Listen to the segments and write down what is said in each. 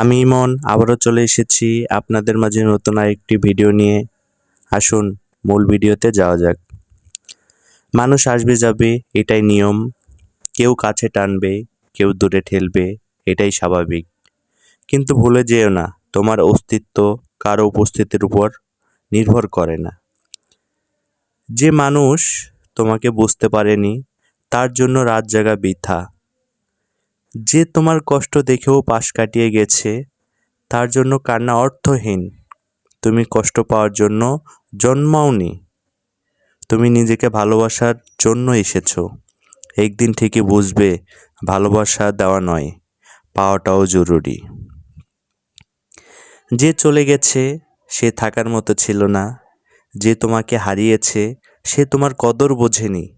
আমি ইমন, আবারও চলে এসেছি আপনাদের মাঝে নতুন আরেকটি ভিডিও নিয়ে। আসুন, মূল ভিডিওতে যাওয়া যাক। মানুষ আসবে যাবে, এটাই নিয়ম। কেউ কাছে টানবে, কেউ দূরে ঠেলবে, এটাই স্বাভাবিক। কিন্তু ভুলে যেও না, তোমার অস্তিত্ব কারও উপস্থিতির উপর নির্ভর করে না। যে মানুষ তোমাকে বুঝতে পারেনি, তার জন্য রাত জাগা বৃথা। যে তোমার কষ্ট দেখেও পাশ কাটিয়ে গেছে, তার জন্য কান্না অর্থহীন। তুমি কষ্ট পাওয়ার জন্য জন্মাওনি। তুমি নিজেকে ভালোবাসার জন্য এসেছ। একদিন ঠিকই বুঝবে, ভালোবাসা দেওয়া নয়, পাওয়াটাও জরুরি। যে চলে গেছে, সে থাকার মতো ছিল না। যে তোমাকে হারিয়েছে, সে তোমার কদর বোঝেনি।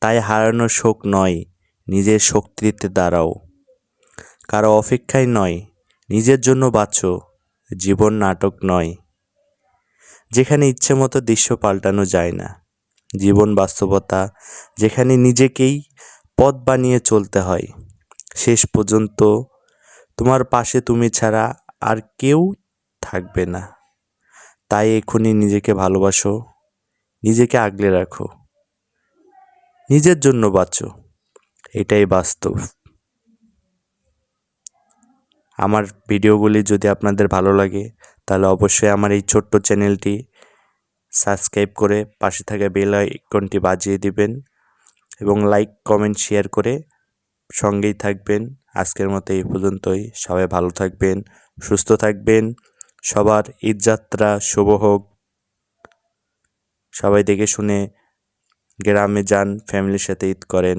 তাই হারানোর শোক নয় নিজের শক্তিতে দাঁড়াও। কারও অপেক্ষায় নয়, নিজের জন্য বাঁচো, জীবন নাটক নয়। যেখানে ইচ্ছে মতো দৃশ্য পাল্টানো যায় না, জীবন বাস্তবতা যেখানে নিজেকেই পথ বানিয়ে চলতে হয়। শেষ পর্যন্ত তোমার পাশে তুমি ছাড়া আর কেউ থাকবে না। তাই এখনই নিজেকে ভালোবাসো, নিজেকে আগলে রাখো, নিজের জন্য বাঁচো। এটাই বাস্তব। আমার ভিডিওগুলি যদি আপনাদের ভালো লাগে, তাহলে অবশ্যই আমার এই ছোট্ট চ্যানেলটি সাবস্ক্রাইব করে পাশে থাকা বেল আইকনটি বাজিয়ে দিবেন এবং লাইক, কমেন্ট, শেয়ার করে সঙ্গেই থাকবেন। আজকের মতো এই পর্যন্তই। সবাই ভালো থাকবেন, সুস্থ থাকবেন। সবার ঈদযাত্রা শুভ হোক। সবাই দেখে শুনে গ্রামে যান, ফ্যামিলির সাথে ঈদ করেন।